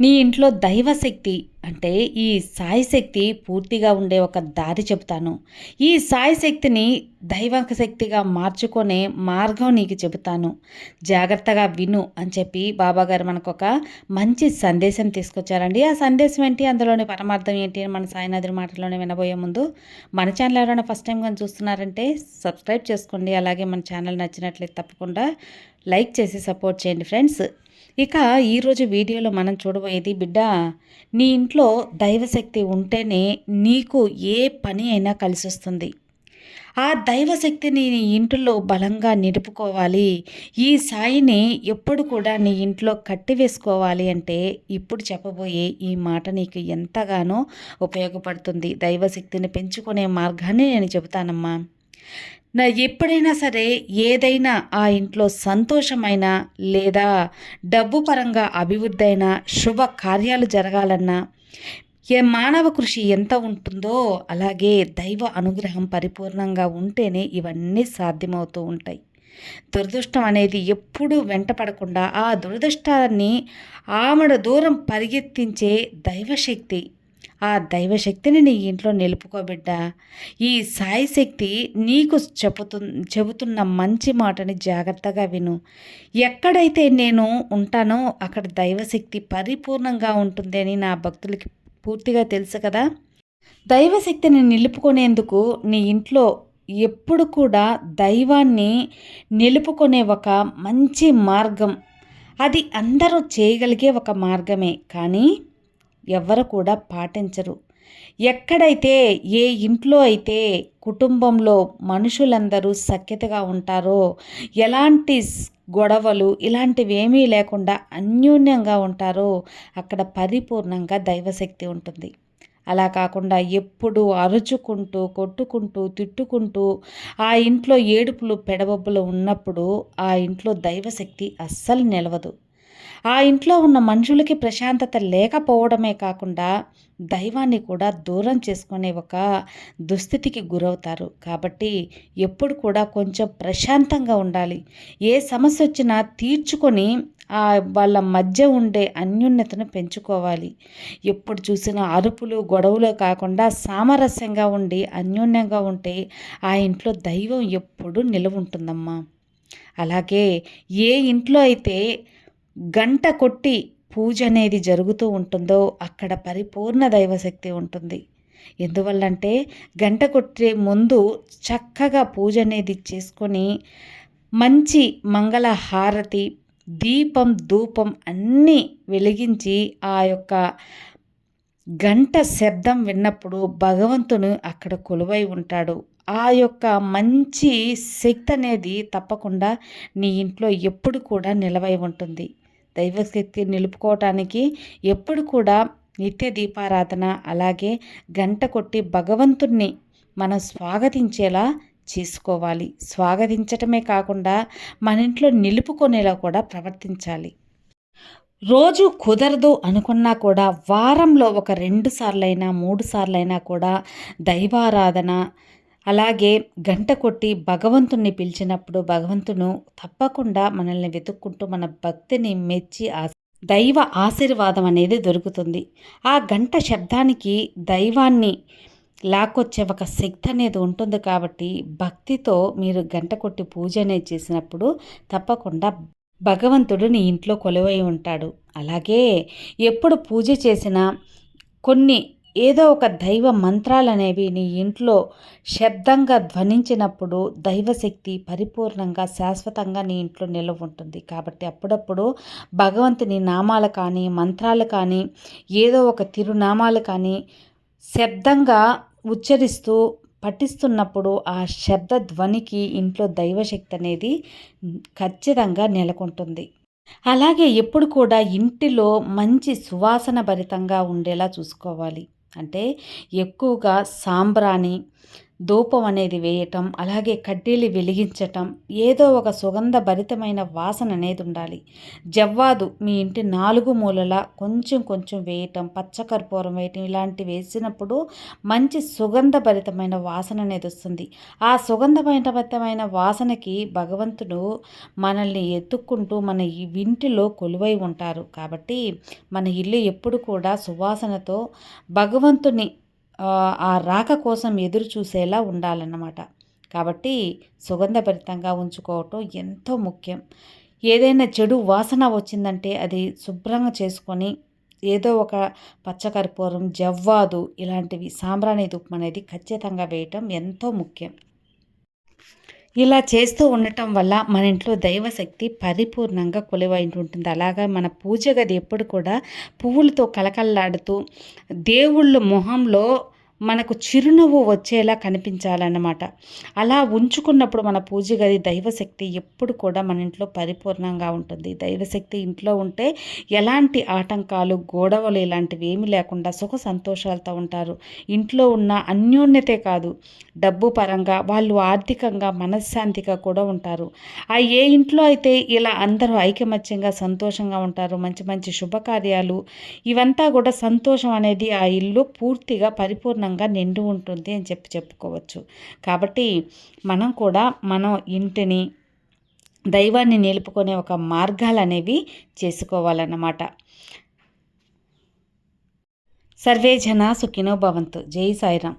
నీ ఇంట్లో దైవశక్తి అంటే ఈ సాయి శక్తి పూర్తిగా ఉండే ఒక దారి చెబుతాను. ఈ సాయి శక్తిని దైవక శక్తిగా మార్చుకునే మార్గం నీకు చెబుతాను. జాగ్రత్తగా విను అని చెప్పి బాబాగారు మనకు ఒక మంచి సందేశం తీసుకొచ్చారండి. ఆ సందేశం ఏంటి? అందులోని పరమార్థం ఏంటి అని మన సాయినాథుని మాటలోనే వినబోయే ముందు మన ఛానల్ ఎవరైనా ఫస్ట్ టైం కానీ చూస్తున్నారంటే సబ్స్క్రైబ్ చేసుకోండి. అలాగే మన ఛానల్ నచ్చినట్లయితే తప్పకుండా లైక్ చేసి సపోర్ట్ చేయండి ఫ్రెండ్స్. ఇక ఈరోజు వీడియోలో మనం చూడబోయేది బిడ్డ నీ ఇంట్లో దైవశక్తి ఉంటేనే నీకు ఏ పని అయినా కలిసి వస్తుంది ఆ దైవశక్తిని నీ ఇంట్లో బలంగా నిలుపుకోవాలి. ఈ సాయిని ఎప్పుడు కూడా నీ ఇంట్లో కట్టివేసుకోవాలి అంటే ఇప్పుడు చెప్పబోయే ఈ మాట నీకు ఎంతగానో ఉపయోగపడుతుంది. దైవశక్తిని పెంచుకునే మార్గాన్ని నేను చెబుతానమ్మా. నా ఎప్పుడైనా సరే ఏదైనా ఆ ఇంట్లో సంతోషమైన లేదా డబ్బు పరంగా అభివృద్ధి అయినా శుభ కార్యాలు జరగాలన్నా ఏ మానవ కృషి ఎంత ఉంటుందో అలాగే దైవ అనుగ్రహం పరిపూర్ణంగా ఉంటేనే ఇవన్నీ సాధ్యమవుతూ ఉంటాయి. దురదృష్టం అనేది ఎప్పుడూ వెంటపడకుండా ఆ దురదృష్టాన్ని ఆమెడ దూరం పరిగెత్తించే దైవశక్తి ఆ దైవశక్తిని నీ ఇంట్లో నిలుపుకోబిడ్డ ఈ సాయి శక్తి నీకు చెబుతు చెబుతున్న మంచి మాటని జాగ్రత్తగా విను. ఎక్కడైతే నేను ఉంటానో అక్కడ దైవశక్తి పరిపూర్ణంగా ఉంటుందని నా భక్తులకి పూర్తిగా తెలుసు కదా. దైవశక్తిని నిలుపుకునేందుకు నీ ఇంట్లో ఎప్పుడు కూడా దైవాన్ని నిలుపుకునే ఒక మంచి మార్గం. అది అందరూ చేయగలిగే ఒక మార్గమే. కానీ ఎవ్వరు కూడా పాటించరు. ఎక్కడైతే ఏ ఇంట్లో అయితే కుటుంబంలో మనుషులందరూ సఖ్యతగా ఉంటారో ఎలాంటి గొడవలు ఇలాంటివి ఏమీ లేకుండా అన్యోన్యంగా ఉంటారో అక్కడ పరిపూర్ణంగా దైవశక్తి ఉంటుంది. అలా కాకుండా ఎప్పుడు అరుచుకుంటూ కొట్టుకుంటూ తిట్టుకుంటూ ఆ ఇంట్లో ఏడుపులు పెడబొబ్బులు ఉన్నప్పుడు ఆ ఇంట్లో దైవశక్తి అస్సలు నిలవదు. ఆ ఇంట్లో ఉన్న మనుషులకి ప్రశాంతత లేకపోవడమే కాకుండా దైవాన్ని కూడా దూరం చేసుకునే ఒక దుస్థితికి గురవుతారు. కాబట్టి ఎప్పుడు కూడా కొంచెం ప్రశాంతంగా ఉండాలి. ఏ సమస్య వచ్చినా తీర్చుకొని ఆ వాళ్ళ మధ్య ఉండే అన్యోన్యతను పెంచుకోవాలి. ఎప్పుడు చూసినా అరుపులు గొడవలు కాకుండా సామరస్యంగా ఉండి అన్యోన్యంగా ఉంటే ఆ ఇంట్లో దైవం ఎప్పుడు నిలవుంటుందమ్మా. అలాగే ఏ ఇంట్లో అయితే గంట కొట్టి పూజ అనేది జరుగుతూ ఉంటుందో అక్కడ పరిపూర్ణ దైవశక్తి ఉంటుంది. ఎందువల్లంటే గంట కొట్టే ముందు చక్కగా పూజ అనేది చేసుకొని మంచి మంగళ హారతి దీపం ధూపం అన్నీ వెలిగించి ఆ యొక్క గంట శబ్దం విన్నప్పుడు భగవంతుడు అక్కడ కొలువై ఉంటాడు. ఆ యొక్క మంచి శక్తి అనేది తప్పకుండా నీ ఇంట్లో ఎప్పుడు కూడా నిలవై ఉంటుంది. దైవశక్తి నిలుపుకోవటానికి ఎప్పుడు కూడా నిత్య దీపారాధన అలాగే గంట కొట్టి భగవంతుణ్ణి మనం స్వాగతించేలా చేసుకోవాలి. స్వాగతించటమే కాకుండా మన ఇంట్లో నిలుపుకునేలా కూడా ప్రవర్తించాలి. రోజు కుదరదు అనుకున్నా కూడా వారంలో ఒక రెండు సార్లైనా మూడు సార్లైనా కూడా దైవారాధన అలాగే గంట కొట్టి భగవంతుణ్ణి పిలిచినప్పుడు భగవంతును తప్పకుండా మనల్ని వెతుక్కుంటూ మన భక్తిని మెచ్చి దైవ ఆశీర్వాదం అనేది దొరుకుతుంది. ఆ గంట శబ్దానికి దైవాన్ని లాక్కొచ్చే ఒక శక్తి అనేది ఉంటుంది కాబట్టి భక్తితో మీరు గంట కొట్టి పూజ అనేది చేసినప్పుడు తప్పకుండా భగవంతుడు నీ ఇంట్లో కొలువై ఉంటాడు. అలాగే ఎప్పుడు పూజ చేసినా కొన్ని ఏదో ఒక దైవ మంత్రాలనేవి నీ ఇంట్లో శబ్దంగా ధ్వనించినప్పుడు దైవశక్తి పరిపూర్ణంగా శాశ్వతంగా నీ ఇంట్లో నిలవ ఉంటుంది. కాబట్టి అప్పుడప్పుడు భగవంతుని నామాలు కానీ మంత్రాలు కానీ ఏదో ఒక తిరునామాలు కానీ శబ్దంగా ఉచ్చరిస్తూ పఠిస్తున్నప్పుడు ఆ శబ్ద ధ్వనికి ఇంట్లో దైవశక్తి అనేది ఖచ్చితంగా నెలకొంటుంది. అలాగే ఎప్పుడు కూడా ఇంటిలో మంచి సువాసన భరితంగా ఉండేలా చూసుకోవాలి. అంటే ఎక్కువగా సాంబ్రాణి ధూపం అనేది వేయటం అలాగే కడ్డీలు వెలిగించటం ఏదో ఒక సుగంధ భరితమైన వాసన అనేది ఉండాలి. జవ్వాదు మీ ఇంటి నాలుగు మూలల కొంచెం కొంచెం వేయటం పచ్చకర్పూరం వేయటం ఇలాంటివి వేసినప్పుడు మంచి సుగంధభరితమైన వాసన అనేది వస్తుంది. ఆ సుగంధభరితమైన వాసనకి భగవంతుడు మనల్ని ఎత్తుక్కుంటూ మన ఇంటిలో కొలువై ఉంటారు. కాబట్టి మన ఇల్లు ఎప్పుడు కూడా సువాసనతో భగవంతుని ఆ రాక కోసం ఎదురు చూసేలా ఉండాలన్నమాట. కాబట్టి సుగంధభరితంగా ఉంచుకోవటం ఎంతో ముఖ్యం. ఏదైనా చెడు వాసన వచ్చిందంటే అది శుభ్రంగా చేసుకొని ఏదో ఒక పచ్చకర్పూరం జవ్వాదు ఇలాంటివి సాంబ్రాణి దుప్పం అనేది ఖచ్చితంగా వేయటం ఎంతో ముఖ్యం. ఇలా చేస్తూ ఉండటం వల్ల మన ఇంట్లో దైవశక్తి పరిపూర్ణంగా కొలువై ఉంటుంది అలాగా మన పూజ గది ఎప్పుడు కూడా పువ్వులతో కలకల్లాడుతూ దేవుళ్ళ మొహంలో మనకు చిరునవ్వు వచ్చేలా కనిపించాలన్నమాట. అలా ఉంచుకున్నప్పుడు మన పూజ గది దైవశక్తి ఎప్పుడు కూడా మన ఇంట్లో పరిపూర్ణంగా ఉంటుంది. దైవశక్తి ఇంట్లో ఉంటే ఎలాంటి ఆటంకాలు గొడవలు ఇలాంటివి ఏమి లేకుండా సుఖ సంతోషాలతో ఉంటారు. ఇంట్లో ఉన్న అన్యోన్యతే కాదు డబ్బు పరంగా వాళ్ళు ఆర్థికంగా మనశ్శాంతిగా కూడా ఉంటారు. ఆ ఏ ఇంట్లో అయితే ఇలా అందరూ ఐకమత్యంగా సంతోషంగా ఉంటారు మంచి మంచి శుభకార్యాలు ఇవంతా కూడా సంతోషం అనేది ఆ ఇల్లు పూర్తిగా పరిపూర్ణ సంపూర్ణంగా నిండి ఉంటుంది అని చెప్పి చెప్పుకోవచ్చు. కాబట్టి మనం కూడా మనం ఇంటిని దైవాన్ని నిలుపుకునే ఒక మార్గాలు అనేవి చేసుకోవాలన్నమాట. సర్వే జన సుఖినో భవంతు. జై సాయిరామ్.